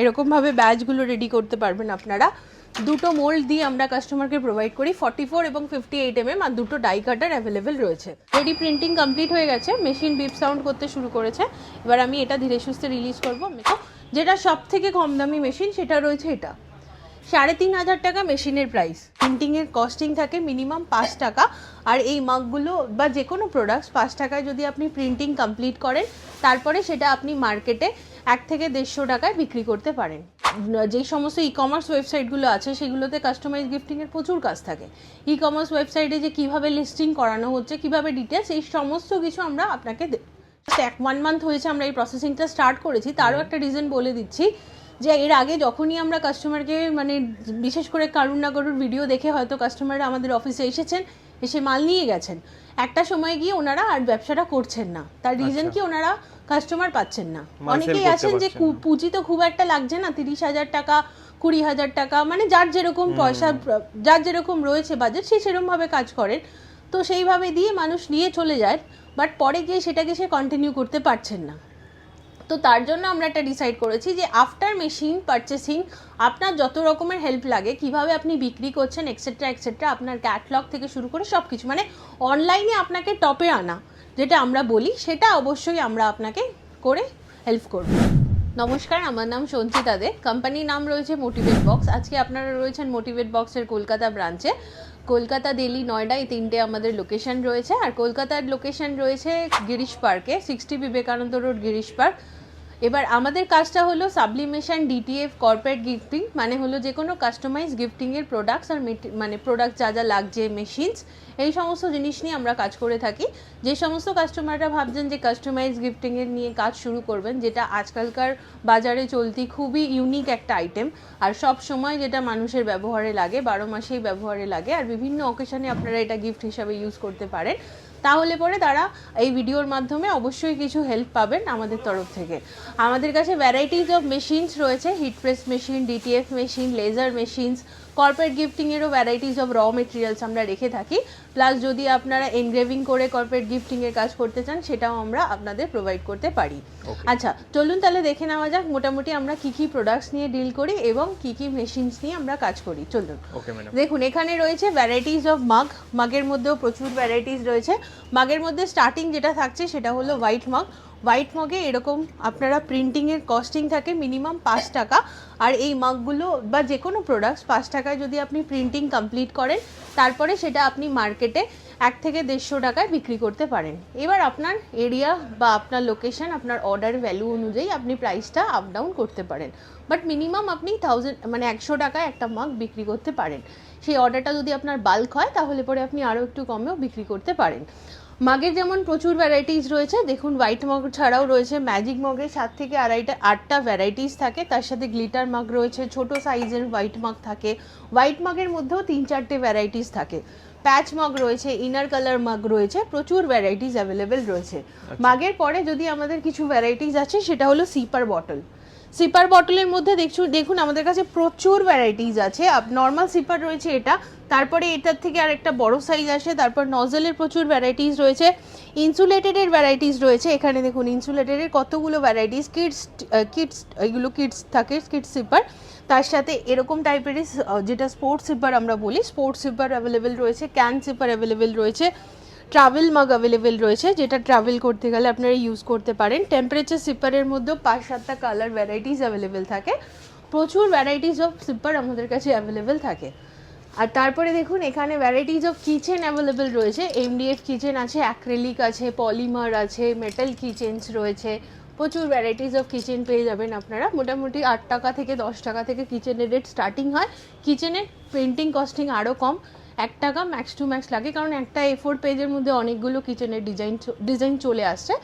এরকমভাবে ব্যাচগুলো রেডি করতে পারবেন আপনারা। দুটো মোল্ড দিয়ে আমরা কাস্টমারকে প্রোভাইড করি ফর্টি ফোর এবং ফিফটি এইট এম আর দুটো ডাই কাটার অ্যাভেলেবেল রয়েছে। রেডি প্রিন্টিং কমপ্লিট হয়ে গেছে মেশিন বিপ সাউন্ড করতে শুরু করেছে। এবার আমি এটা ধীরে সুস্থে রিলিজ করব। যেটা সব থেকে কম দামি মেশিন সেটা রয়েছে এটা। সাড়ে তিন হাজার টাকা মেশিনের প্রাইস প্রিন্টিংয়ের কস্টিং থাকে মিনিমাম পাঁচ টাকা। আর এই মাগগুলো বা যে কোনো প্রোডাক্টস পাঁচ টাকায় যদি আপনি প্রিন্টিং কমপ্লিট করেন, তারপরে সেটা আপনি মার্কেটে এক থেকে দেড়শো টাকায় বিক্রি করতে পারেন। যেই সমস্ত ই কমার্স ওয়েবসাইটগুলো আছে, সেগুলোতে কাস্টমাইজ গিফটিংয়ের প্রচুর কাজ থাকে। ই কমার্স ওয়েবসাইটে যে কীভাবে লিস্টিং করানো হচ্ছে, কীভাবে ডিটেলস এই সমস্ত কিছু আমরা আপনাকে এক ওয়ান মান্থ হয়েছে আমরা এই প্রসেসিংটা স্টার্ট করেছি। তারও একটা রিজন বলে দিচ্ছি যে এর আগে যখনই আমরা কাস্টমারকে মানে বিশেষ করে কারুর না কারুর ভিডিও দেখে হয়তো কাস্টমাররা আমাদের অফিসে এসেছেন এসে মাল নিয়ে গেছেন। একটা সময় গিয়ে ওনারা আর ব্যবসাটা করছেন না। তার রিজন কি ওনারা কাস্টমার পাচ্ছেন না। অনেকেই আছেন যে পুঁজি তো খুব একটা লাগছে না তিরিশ হাজার টাকা কুড়ি হাজার টাকা মানে যার যেরকম পয়সা যার যেরকম রয়েছে বাজেট সে সেরকমভাবে কাজ করেন। তো সেইভাবে দিয়ে মানুষ নিয়ে চলে যায় বাট পরে গিয়ে সেটাকে সে কন্টিনিউ করতে পারছেন না। তো তার জন্য আমরা একটা ডিসাইড করেছি যে আফটার মেশিন পারচেসিং আপনার যত রকমের হেল্প লাগে, কীভাবে আপনি বিক্রি করছেন এক্সেট্রা এক্সেট্রা আপনার ক্যাটলগ থেকে শুরু করে সব কিছু মানে অনলাইনে আপনাকে টপে আনা, যেটা আমরা বলি, সেটা অবশ্যই আমরা আপনাকে করে হেল্প করব। নমস্কার, আমার নাম সঞ্চিতা দে। কোম্পানির নাম রয়েছে মোটিভেট বক্স আজকে আপনারা রয়েছেন মোটিভেট বক্সের কলকাতা ব্রাঞ্চে কলকাতা, দিল্লি, নয়ডা, এই তিনটে আমাদের লোকেশন রয়েছে। আর কলকাতার লোকেশন রয়েছে গিরিশ পার্কে sixty Vivekananda road Girish park এবার আমাদের কাজটা হলো সাবলিমেশন ডিটিএফ কর্পোরেট গিফটিং মানে হলো যে কোনো কাস্টমাইজ গিফটিংয়ের প্রোডাক্টস আর মানে প্রোডাক্ট যা যা লাগছে মেশিনস এই সমস্ত জিনিস নিয়ে আমরা কাজ করে থাকি। যে সমস্ত কাস্টমাররা ভাবছেন যে কাস্টমাইজ গিফটিংয়ের নিয়ে কাজ শুরু করবেন, যেটা আজকালকার বাজারে চলতি খুবই ইউনিক একটা আইটেম আর সব সময় যেটা মানুষের ব্যবহারে লাগে, বারো মাসেই ব্যবহারে লাগে, আর বিভিন্ন অকেশনে আপনারা এটা গিফট হিসাবে ইউজ করতে পারেন। তাহলে পরে তারা এই ভিডিওর মাধ্যমে অবশ্যই কিছু হেল্প পাবেন আমাদের তরফ থেকে। আমাদের কাছে ভ্যারাইটিস অফ মেশিনস রয়েছে heat press machine DTF machine laser machines corporate গিফটিংয়েরও varieties of raw materials আমরা রেখে থাকি। প্লাস যদি আপনারা এনগ্রেভিং করে কর্পোরেট গিফটিংয়ের কাজ করতে চান সেটাও আমরা আপনাদের প্রোভাইড করতে পারি। আচ্ছা চলুন তাহলে দেখে নেওয়া যাক মোটামুটি আমরা কি কী প্রোডাক্টস নিয়ে ডিল করি এবং কি কী মেশিনস নিয়ে আমরা কাজ করি। চলুন। দেখুন এখানে রয়েছে ভ্যারাইটিস অফ মাগ মাগের মধ্যেও প্রচুর ভ্যারাইটিস রয়েছে। মাগের মধ্যে স্টার্টিং যেটা থাকছে সেটা হলো হোয়াইট মাগ হোয়াইট মগে এরকম আপনারা প্রিন্টিংয়ের কস্টিং থাকে মিনিমাম পাঁচ টাকা। আর এই মগগুলো বা যে কোনো প্রোডাক্টস পাঁচ টাকায় যদি আপনি প্রিন্টিং কমপ্লিট করেন, তারপরে সেটা আপনি মার্কেটে এক থেকে দেড়শো টাকায় বিক্রি করতে পারেন। এবার আপনার এরিয়া বা আপনার লোকেশন আপনার অর্ডার ভ্যালু অনুযায়ী আপনি প্রাইসটা আপ ডাউন করতে পারেন। বাট মিনিমাম আপনি থাউজেন্ড মানে একশো টাকায় একটা মাগ বিক্রি করতে পারেন। সেই অর্ডারটা যদি আপনার বাল্ক হয়, তাহলে পরে আপনি আরও একটু কমেও বিক্রি করতে পারেন। মাগের যেমন প্রচুর ভ্যারাইটিস রয়েছে দেখুন হোয়াইট মগ ছাড়াও রয়েছে ম্যাজিক মগের সাত থেকে আড়াইটা আটটা ভ্যারাইটিস থাকে। তার সাথে গ্লিটার মাগ রয়েছে ছোট সাইজের হোয়াইট মাগ থাকে। হোয়াইট মাগের মধ্যেও তিন চারটে ভ্যারাইটিস থাকে। প্যাচ মগ রয়েছে ইনার কালার মাগ রয়েছে প্রচুর ভ্যারাইটিস অ্যাভেলেবেল রয়েছে। মাগের পরে যদি আমাদের কিছু ভ্যারাইটিস আছে সেটা হলো সিপার বটল সিপার বটলের মধ্যে দেখছুন দেখুন আমাদের কাছে প্রচুর ভ্যারাইটিস আছে। নর্মাল সিপার রয়েছে এটা। তারপরে এটার থেকে আর একটা বড় সাইজ আসে তারপর নজলের প্রচুর ভ্যারাইটিস রয়েছে ইনসুলেটেডের ভ্যারাইটিস রয়েছে এখানে দেখুন ইনসুলেটেডের কতগুলো ভ্যারাইটিস কিডস কিডস এগুলো কিডস থাকে কিডস সিপার তার সাথে এরকম টাইপেরই আহ, যেটা স্পোর্টস সিপার আমরা বলি স্পোর্টস সিপার অ্যাভেলেবেল রয়েছে ক্যান সিপার অ্যাভেলেবেল রয়েছে ট্রাভেল মাগ অ্যাভেলেবেল রয়েছে যেটা ট্রাভেল করতে গেলে আপনারা ইউজ করতে পারেন টেম্পারেচার সিপারের মধ্যেও পাঁচ সাতটা কালার ভ্যারাইটিস অ্যাভেলেবেল থাকে প্রচুর ভ্যারাইটিস অফ সিপার আমাদের কাছে অ্যাভেলেবেল থাকে। আর তারপরে দেখুন, এখানে ভ্যারাইটিস অফ কিচেন অ্যাভেলেবেল রয়েছে। এমডিএফ কিচেন আছে অ্যাক্রেলিক আছে পলিমার আছে মেটাল কিচেনস রয়েছে। প্রচুর ভ্যারাইটিস অফ কিচেন পেয়ে যাবেন আপনারা। মোটামুটি আট টাকা থেকে দশ টাকা থেকে কিচেনের রেট স্টার্টিং হয়। কিচেনের প্রিন্টিং কস্টিং আরও কম। এক টাকা ম্যাক্স টু ম্যাক্স লাগে। কারণ একটা এ ফোর পেজের মধ্যে অনেকগুলো কিচেনের ডিজাইন ডিজাইন চলে আসছে।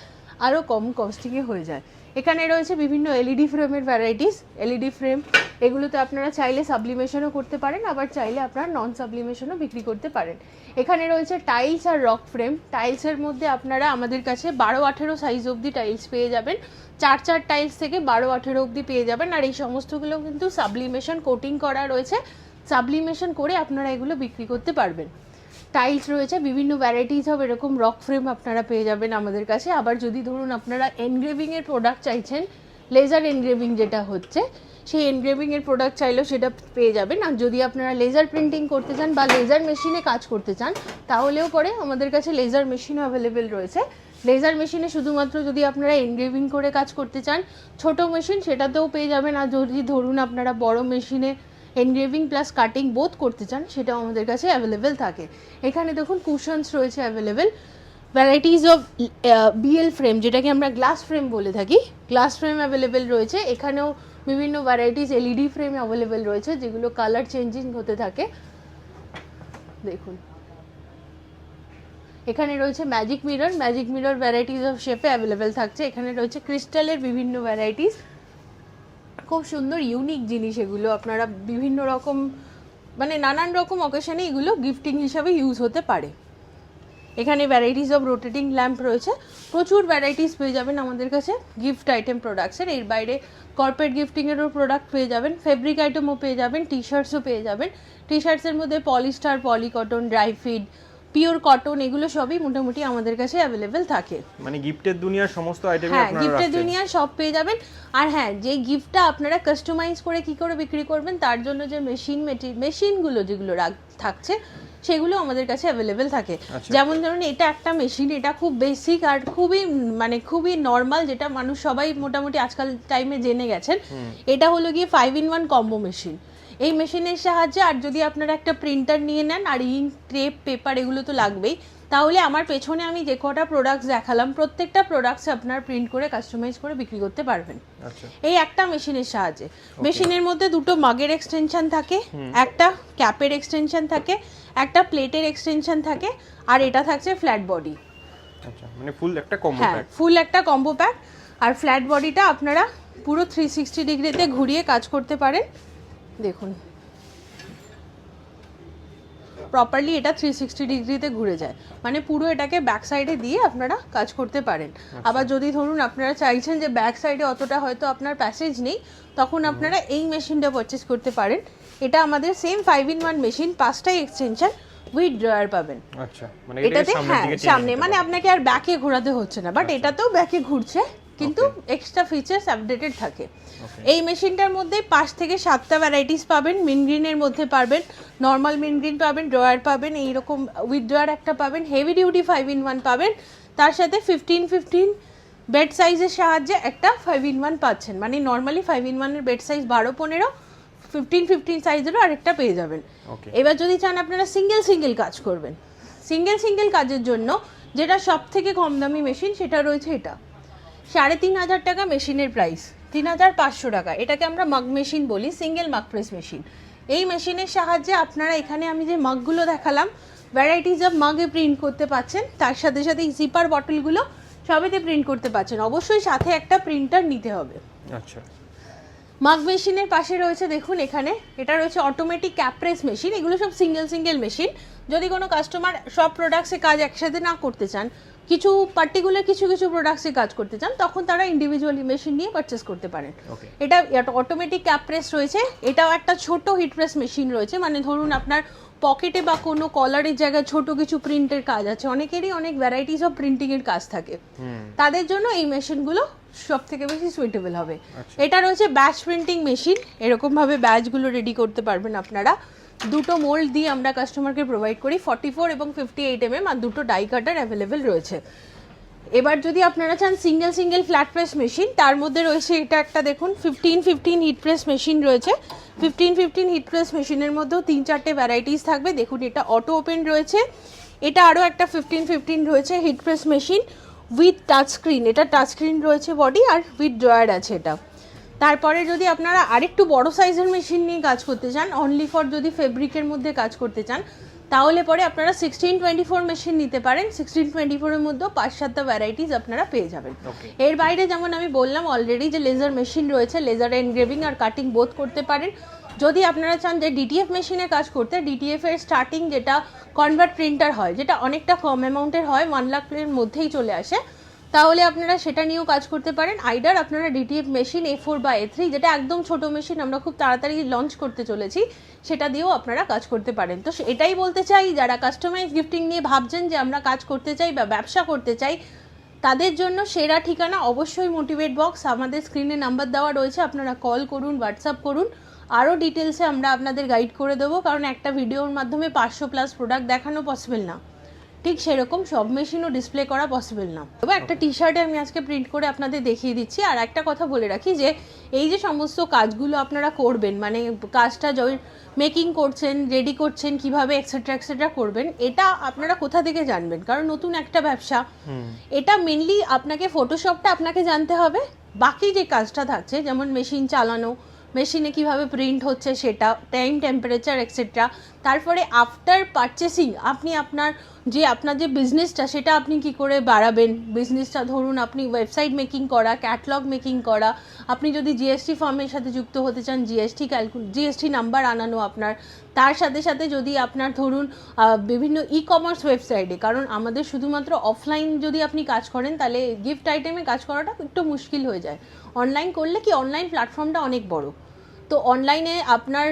আরও কম কস্টিংয়ে হয়ে যায়। এখানে রয়েছে বিভিন্ন এলইডি ফ্রেমের ভ্যারাইটিস এলইডি ফ্রেম এগুলোতে আপনারা চাইলে সাবলিমেশনও করতে পারেন, আবার চাইলে আপনারা নন সাবলিমেশনও বিক্রি করতে পারেন। এখানে রয়েছে টাইলস আর রক ফ্রেম টাইলসের মধ্যে আপনারা আমাদের কাছে বারো আঠেরো সাইজ অবধি টাইলস পেয়ে যাবেন। চার চার টাইলস থেকে বারো আঠেরো অবধি পেয়ে যাবেন। আর এই সমস্তগুলো কিন্তু সাবলিমেশন কোটিং করা রয়েছে। সাবলিমেশন করে আপনারা এগুলো বিক্রি করতে পারবেন। টাইলস রয়েছে, বিভিন্ন ভ্যারাইটিস হবে এরকম রক ফ্রেম আপনারা পেয়ে যাবেন আমাদের কাছে। আবার যদি ধরুন আপনারা এনগ্রেভিংয়ের প্রোডাক্ট চাইছেন লেজার এনগ্রেভিং যেটা হচ্ছে, সেই এনগ্রেভিংয়ের প্রোডাক্ট চাইলেও সেটা পেয়ে যাবেন। আর যদি আপনারা লেজার প্রিন্টিং করতে চান বা লেজার মেশিনে কাজ করতে চান, তাহলেও পরে আমাদের কাছে লেজার মেশিনও অ্যাভেলেবেল রয়েছে। লেজার মেশিনে শুধুমাত্র যদি আপনারা এনগ্রেভিং করে কাজ করতে চান, ছোট মেশিন সেটাতেও পেয়ে যাবেন। আর যদি ধরুন আপনারা বড় মেশিনে এনগ্রেভিং প্লাস কাটিং বোধ করতে চান, সেটাও আমাদের কাছে অ্যাভেলেবেল থাকে। এখানে দেখুন কুশনস রয়েছে available varieties of BL frame যেটাকে আমরা গ্লাস ফ্রেম বলে থাকি গ্লাস ফ্রেম অ্যাভেলেবেল রয়েছে। এখানেও বিভিন্ন ভ্যারাইটিস এলইডি ফ্রেম অ্যাভেলেবেল রয়েছে, যেগুলো কালার চেঞ্জিং হতে থাকে। দেখুন। এখানে রয়েছে magic mirror magic mirror varieties of শেপে অ্যাভেলেবেল থাকছে। এখানে রয়েছে ক্রিস্টালের বিভিন্ন ভ্যারাইটিস খুব সুন্দর ইউনিক জিনিস এগুলো। আপনারা বিভিন্ন রকম মানে নানান রকম অকেশনে এগুলো গিফটিং হিসাবে ইউজ হতে পারে। এখানে ভ্যারাইটিস অফ রোটেটিং ল্যাম্প রয়েছে। প্রচুর ভ্যারাইটিস পেয়ে যাবেন আমাদের কাছে গিফট আইটেম প্রোডাক্টসের এর। বাইরে কর্পোরেট গিফটিংয়েরও প্রোডাক্ট পেয়ে যাবেন। ফেব্রিক আইটেমও পেয়ে যাবেন টি শার্টসও পেয়ে যাবেন। টি শার্টসের মধ্যে polyester polycotton dry fit pure cotton এগুলো সবই মোটামুটি আমাদের কাছে অ্যাভেলেবেল থাকে। মানে গিফটের দুনিয়ার সমস্ত আইটেমই হ্যাঁ গিফটের দুনিয়ার সব পেয়ে যাবেন। আর হ্যাঁ যে গিফটটা আপনারা কাস্টমাইজ করে কি করে বিক্রি করবেন তার জন্য যে মেশিন মেশিনগুলো যেগুলো রাখ থাকছে সেগুলো আমাদের কাছে অ্যাভেলেবেল থাকে। আচ্ছা। যেমন ধরুন এটা একটা মেশিন এটা খুব বেসিক আর খুবই মানে খুবই নর্মাল যেটা মানুষ সবাই মোটামুটি আজকাল টাইমে জেনে গেছেন। এটা হলো গিয়ে five in one combo machine এই মেশিনের সাহায্যে আর যদি আপনারা একটা প্রিন্টার নিয়ে নেন আর ইঙ্ক টেপ পেপার এগুলো তো লাগবেই তাহলে আমার পেছনে আমি যে কটা প্রোডাক্টস দেখালাম প্রত্যেকটা প্রোডাক্টস আপনার প্রিন্ট করে কাস্টমাইজ করে বিক্রি করতে পারবেন। আচ্ছা। এই একটা মেশিনের সাহায্যে। মেশিনের মধ্যে দুটো মাগের এক্সটেনশন থাকে একটা ক্যাপের এক্সটেনশন থাকে একটা প্লেটের এক্সটেনশন থাকে আর এটা থাকছে ফ্ল্যাট বডি আচ্ছা মানে ফুল একটা কম্বো হ্যাঁ ফুল একটা কম্বো প্যাক আর ফ্ল্যাট বডিটা আপনারা পুরো থ্রি সিক্সটি ডিগ্রিতে ঘুরিয়ে কাজ করতে পারেন। দেখুন। প্রপারলি এটা থ্রি সিক্সটি ডিগ্রিতে ঘুরে যায়। মানে পুরো এটাকে ব্যাক সাইডে দিয়ে আপনারা কাজ করতে পারেন। আবার যদি ধরুন আপনারা চাইছেন যে ব্যাক সাইডে অতটা হয়তো আপনার প্যাসেজ নেই তখন আপনারা এই মেশিনটা পারচেস করতে পারেন। এটা আমাদের same five in one machine পাঁচটাই এক্সটেনশন উইথ ড্রয়ার পাবেন। আচ্ছা মানে এটাতে হ্যাঁ সামনে মানে আপনাকে আর ব্যাকে ঘোরাতে হচ্ছে না বাট এটাতেও ব্যাকে ঘুরছে কিন্তু এক্সট্রা ফিচার্স আপডেটেড থাকে। এই মেশিনটার মধ্যে পাঁচ থেকে সাতটা ভ্যারাইটিস পাবেন মিন গ্রিনের মধ্যে পাবেন নর্মাল মিন গ্রিন পাবেন ড্রয়ার পাবেন এইরকম উইথ ড্রয়ার একটা পাবেন heavy duty five in one পাবেন তার সাথে ফিফটিন ফিফটিন বেড সাইজের সাহায্যে একটা ফাইভ ইন ওয়ান পাচ্ছেন। মানে নর্মালি ফাইভ ইন ওয়ানের বেড সাইজ বারো পনেরো ফিফটিন ফিফটিন সাইজেরও আরেকটা পেয়ে যাবেন। এবার যদি চান আপনারা সিঙ্গেল সিঙ্গেল কাজ করবেন। সিঙ্গেল সিঙ্গেল কাজের জন্য যেটা সব থেকে কম দামি মেশিন সেটা রয়েছে এটা। সাড়ে তিন হাজার টাকা মেশিনের প্রাইস তিন হাজার পাঁচশো টাকা। এটাকে আমরা মাগ মেশিন বলি সিঙ্গেল মাগ প্রেস মেশিন এই মেশিনের সাহায্যে আপনারা এখানে আমি যে মাগগুলো দেখালাম ভ্যারাইটিস অফ মাগে প্রিন্ট করতে পাচ্ছেন তার সাথে সাথে এই জিপার বটলগুলো সবেতে প্রিন্ট করতে পাচ্ছেন। অবশ্যই সাথে একটা প্রিন্টার নিতে হবে। আচ্ছা। মাগ মেশিনের পাশে রয়েছে দেখুন এখানে এটা রয়েছে অটোমেটিক ক্যাপ্রেস মেশিন এগুলো সব সিঙ্গেল সিঙ্গেল মেশিন যদি কোনো কাস্টমার সব প্রোডাক্টসে কাজ একসাথে না করতে চান কিছু পার্টিকুলার কিছু কিছু প্রোডাক্টসে কাজ করতে চান তখন তারা ইন্ডিভিজুয়ালি মেশিন নিয়ে পারচেস করতে পারেন। এটা অটোমেটিক ক্যাপ প্রেস রয়েছে এটাও একটা ছোট হিট প্রেস মেশিন রয়েছে মানে ধরুন আপনার পকেটে বা কোনো কলারের জায়গায় ছোট কিছু প্রিন্টের কাজ আছে অনেকেরই অনেক ভ্যারাইটিস অফ প্রিন্টিংয়ের কাজ থাকে। তাদের জন্য এই মেশিনগুলো সব থেকে বেশি সুইটেবল হবে। আচ্ছা। এটা রয়েছে ব্যাচ প্রিন্টিং মেশিন এরকমভাবে ব্যাচগুলো রেডি করতে পারবেন আপনারা। দুটো মোল্ড দিয়ে আমরা কাস্টমারকে প্রোভাইড করি ফর্টি ফোর এবং ফিফটি এইট এম আর দুটো ডাই কাটার অ্যাভেলেবেল রয়েছে। এবার যদি আপনারা চান single single flat press machine তার মধ্যে রয়েছে এটা একটা দেখুন fifteen fifteen heat press machine রয়েছে। ফিফটিন ফিফটিন হিট প্রেস মেশিনের মধ্যেও তিন, চারটে ভ্যারাইটিস থাকবে। দেখুন, এটা অটো ওপেন রয়েছে। এটা আরও একটা ফিফটিন ফিফটিন রয়েছে heat press machine with touch screen এটা টাচ স্ক্রিন রয়েছে বডি আর উইথ ড্রয়ার আছে এটা। তারপরে যদি আপনারা আরেকটু বড় সাইজের মেশিন নিয়ে কাজ করতে চান অনলি ফর যদি ফেব্রিকের মধ্যে কাজ করতে চান তাহলে পরে আপনারা সিক্সটিন টোয়েন্টি ফোর মেশিন নিতে পারেন। সিক্সটিন টোয়েন্টি ফোরের মধ্যেও পাঁচ সাতটা ভ্যারাইটিস আপনারা পেয়ে যাবেন। এর বাইরে যেমন আমি বললাম অলরেডি যে লেজার মেশিন রয়েছে লেজার এনগ্রেভিং আর কাটিং বোধ করতে পারেন। যদি আপনারা চান যে ডিটিএফ মেশিনে কাজ করতে ডিটিএফ এর স্টার্টিং যেটা কনভার্ট প্রিন্টার হয় যেটা অনেকটা কম অ্যামাউন্টের হয় ওয়ান লাখের মধ্যেই চলে আসে তাহলে আপনারা সেটা নিয়েও কাজ করতে পারেন। আইডার আপনারা ডিটিএফ মেশিন এ ফোর বা এ থ্রি, যেটা একদম ছোট মেশিন, আমরা খুব তাড়াতাড়ি লঞ্চ করতে চলেছি, সেটা দিয়েও আপনারা কাজ করতে পারেন। তো এটাই বলতে চাই, যারা কাস্টমাইজ গিফটিং নিয়ে ভাবছেন যে আমরা কাজ করতে চাই বা ব্যবসা করতে চাই, তাদের জন্য সেরা ঠিকানা অবশ্যই মোটিভেট বক্স আমাদের স্ক্রিনে নাম্বার দেওয়া রয়েছে, আপনারা কল করুন হোয়াটসঅ্যাপ করুন। আরও ডিটেলসে আমরা আপনাদের গাইড করে দেবো, কারণ একটা ভিডিওর মাধ্যমে পাঁচশো প্লাস প্রোডাক্ট দেখানো পসিবল না। ঠিক সেরকম সব মেশিনও ডিসপ্লে করা পসিবল না। তবে একটা টি শার্টে আমি আজকে প্রিন্ট করে আপনাদের দেখিয়ে দিচ্ছি। আর একটা কথা বলে রাখি যে এই যে সমস্ত কাজগুলো আপনারা করবেন মানে কাজটা মেকিং করছেন রেডি করছেন কীভাবে এক্সেট্রা এক্সেট্রা করবেন এটা আপনারা কোথা থেকে জানবেন? কারণ নতুন একটা ব্যবসা এটা মেনলি আপনাকে ফটোশপটা আপনাকে জানতে হবে। বাকি যে কাজটা থাকছে যেমন মেশিন চালানো মেশিনে কীভাবে প্রিন্ট হচ্ছে সেটা টাইম টেম্পারেচার এক্সেট্রা তারপরে আফটার পারচেসিং আপনি আপনার যে আপনার যে বিজনেসটা সেটা আপনি কি করে বাড়াবেন? বিজনেসটা ধরুন আপনি ওয়েবসাইট মেকিং করা ক্যাটলগ মেকিং করা। আপনি যদি জিএসটি ফর্মের সাথে যুক্ত হতে চান জিএসটি ক্যালকু জিএসটি নাম্বার আনানো আপনার। তার সাথে সাথে যদি আপনার ধরুন বিভিন্ন ই কমার্স ওয়েবসাইটে কারণ আমাদের শুধুমাত্র অফলাইন যদি আপনি কাজ করেন, তাহলে গিফট আইটেমে কাজ করাটা একটু মুশকিল হয়ে যায়। অনলাইন করলে কি অনলাইন প্ল্যাটফর্মটা অনেক বড়। তো অনলাইনে আপনার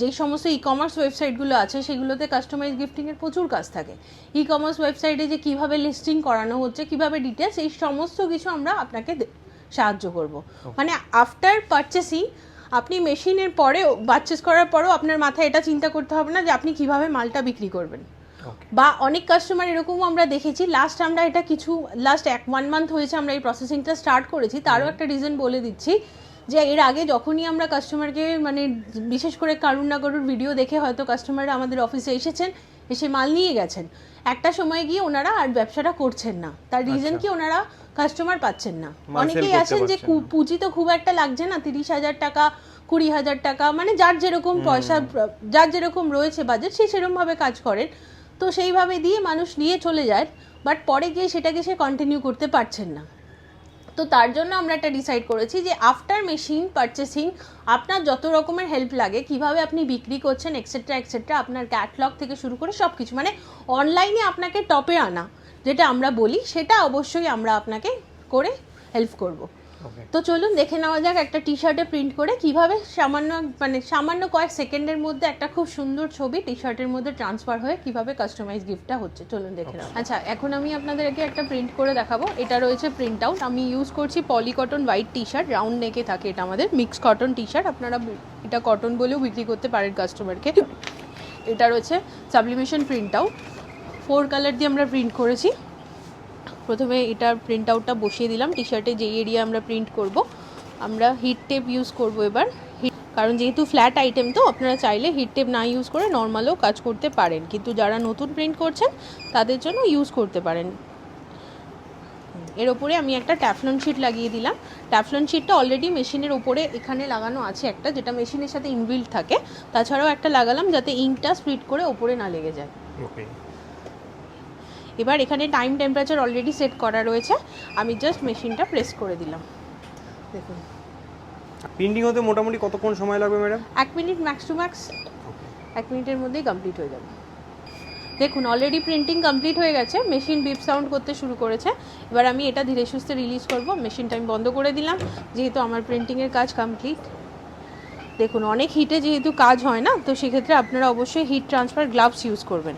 যেই সমস্ত ই কমার্স ওয়েবসাইটগুলো আছে সেগুলোতে কাস্টমাইজ গিফটিংয়ের প্রচুর কাজ থাকে। ই কমার্স ওয়েবসাইটে যে কীভাবে লিস্টিং করানো হচ্ছে কীভাবে ডিটেলস এই সমস্ত কিছু আমরা আপনাকে সাহায্য করব। মানে আফটার পারচেসিং আপনি মেশিনের পরেও পারচেস করার পরেও আপনার মাথায় এটা চিন্তা করতে হবে না যে আপনি কীভাবে মালটা বিক্রি করবেন। বা অনেক কাস্টমার এরকমও আমরা দেখেছি লাস্ট আমরা এটা কিছু লাস্ট এক ওয়ান মান্থ হয়েছে আমরা এই প্রসেসিংটা স্টার্ট করেছি তারও একটা রিজন বলে দিচ্ছি যে এর আগে যখনই আমরা কাস্টমারকে মানে বিশেষ করে কারুর না কারুর ভিডিও দেখে হয়তো কাস্টমাররা আমাদের অফিসে এসেছেন এসে মাল নিয়ে গেছেন। একটা সময় গিয়ে ওনারা আর ব্যবসাটা করছেন না। তার রিজন আচ্ছা। কি ওনারা কাস্টমার পাচ্ছেন না। অনেকেই আছেন যে। পুঁজি তো খুব একটা লাগছে না তিরিশ হাজার টাকা কুড়ি হাজার টাকা মানে যার যেরকম পয়সা যার যেরকম রয়েছে বাজেট সে সেরকমভাবে কাজ করেন। তো সেইভাবে দিয়ে মানুষ নিয়ে চলে যায় বাট পরে গিয়ে সেটাকে সে কন্টিনিউ করতে পারছেন না। তো তার জন্য আমরা একটা ডিসাইড করেছি যে আফটার মেশিন পারচেসিং আপনার যত রকমের হেল্প লাগে, কীভাবে আপনি বিক্রি করছেন এক্সেট্রা এক্সেট্রা আপনার ক্যাটলগ থেকে শুরু করে সব কিছু মানে অনলাইনে আপনাকে টপে আনা, যেটা আমরা বলি, সেটা অবশ্যই আমরা আপনাকে করে হেল্প করব। তো চলুন দেখে নেওয়া যাক একটা টি শার্টে প্রিন্ট করে কীভাবে সামান্য মানে সামান্য কয়েক সেকেন্ডের মধ্যে একটা খুব সুন্দর ছবি টি শার্টের মধ্যে ট্রান্সফার হয়ে কীভাবে কাস্টমাইজ গিফটটা হচ্ছে। চলুন দেখে নাও আচ্ছা এখন আমি আপনাদেরকে একটা প্রিন্ট করে দেখাবো। এটা রয়েছে প্রিন্ট আউট আমি ইউজ করছি poly cotton white T shirt round নেকে থাকে এটা আমাদের। মিক্স কটন টি শার্ট আপনারা এটা কটন বলেও বিক্রি করতে পারেন কাস্টমারকে এটা রয়েছে sublimation print out four colour দিয়ে আমরা প্রিন্ট করেছি। প্রথমে এটা প্রিন্ট আউটটা বসিয়ে দিলাম টি শার্টে যেই এরিয়া আমরা প্রিন্ট করব, আমরা হিট টেপ ইউজ করব এবার। কারণ যেহেতু ফ্ল্যাট আইটেম তো, আপনারা চাইলে হিট টেপ না ইউজ করে নর্মালও কাজ করতে পারেন। কিন্তু যারা নতুন প্রিন্ট করছেন, তাদের জন্য ইউজ করতে পারেন। এর ওপরে আমি একটা ট্যাফলন শিট লাগিয়ে দিলাম। ট্যাফলন শিটটা অলরেডি মেশিনের ওপরে এখানে লাগানো আছে একটা, যেটা মেশিনের সাথে ইনবিল্ড থাকে। তাছাড়াও একটা লাগালাম যাতে ইঙ্কটা স্প্লিট করে ওপরে না লেগে যায়। ওকে এবার এখানে টাইম টেম্পারেচার অলরেডি সেট করা রয়েছে। আমি জাস্ট মেশিনটা প্রেস করে দিলাম। দেখুন। প্রিন্টিং হতে মোটামুটি কতক্ষণ সময় লাগবে ম্যাডাম এক মিনিট ম্যাক্স টু ম্যাক্স এক মিনিটের মধ্যেই কমপ্লিট হয়ে যাবে। দেখুন অলরেডি প্রিন্টিং কমপ্লিট হয়ে গেছে। মেশিন বিপ সাউন্ড করতে শুরু করেছে। এবার আমি এটা ধীরে সুস্থে রিলিজ করব। মেশিনটা আমি বন্ধ করে দিলাম। যেহেতু আমার প্রিন্টিংয়ের কাজ কমপ্লিট দেখুন অনেক হিটে যেহেতু কাজ হয় না তো সেক্ষেত্রে আপনারা অবশ্যই হিট ট্রান্সফার গ্লাভস ইউজ করবেন।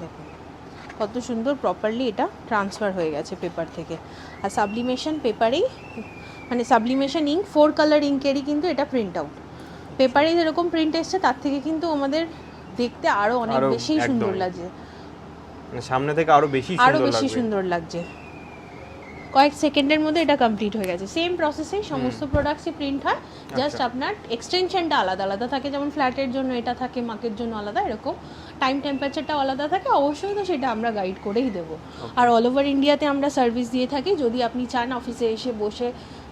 দেখুন। কত সুন্দর প্রপারলি এটা ট্রান্সফার হয়ে গেছে পেপার থেকে। আর সাবলিমেশন পেপারেই মানে সাবলিমেশন ইঙ্ক ফোর কালার ইঙ্কেরই কিন্তু এটা প্রিন্ট আউট পেপারে যেরকম প্রিন্ট এসছে তার থেকে কিন্তু আমাদের দেখতে আরও অনেক বেশি সুন্দর। লাগছে। মানে সামনে থেকে আরও বেশি আরও বেশি সুন্দর লাগছে। কয়েক সেকেন্ডের মধ্যে এটা কমপ্লিট হয়ে গেছে। সেম প্রসেসে সমস্ত প্রোডাক্টসই প্রিন্ট হয়। জাস্ট আচ্ছা। আপনার এক্সটেনশনটা আলাদা আলাদা থাকে। যেমন ফ্ল্যাটের জন্য এটা থাকে মাকের জন্য আলাদা এরকম। টাইম টেম্পারেচারটাও আলাদা থাকে। অবশ্যই তো সেটা আমরা গাইড করেই দেবো। আর অল ওভার ইন্ডিয়াতে আমরা সার্ভিস দিয়ে থাকি। যদি আপনি চান অফিসে এসে বসে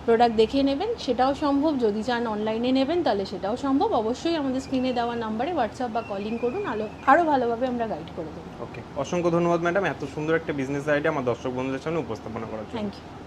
প্রোডাক্ট দেখে নেবেন সেটাও সম্ভব। যদি চান অনলাইনে নেবেন তাহলে সেটাও সম্ভব। অবশ্যই আমাদের স্ক্রিনে দেওয়া নাম্বারে হোয়াটসঅ্যাপ বা কলিং করুন আলো আরও ভালোভাবে আমরা গাইড করে দেবো। ওকে অসংখ্য ধন্যবাদ ম্যাডাম এত সুন্দর একটা বিজনেস আইডিয়া আমার দর্শক বন্ধুদের সামনে উপস্থাপনা করার জন্য। Thank you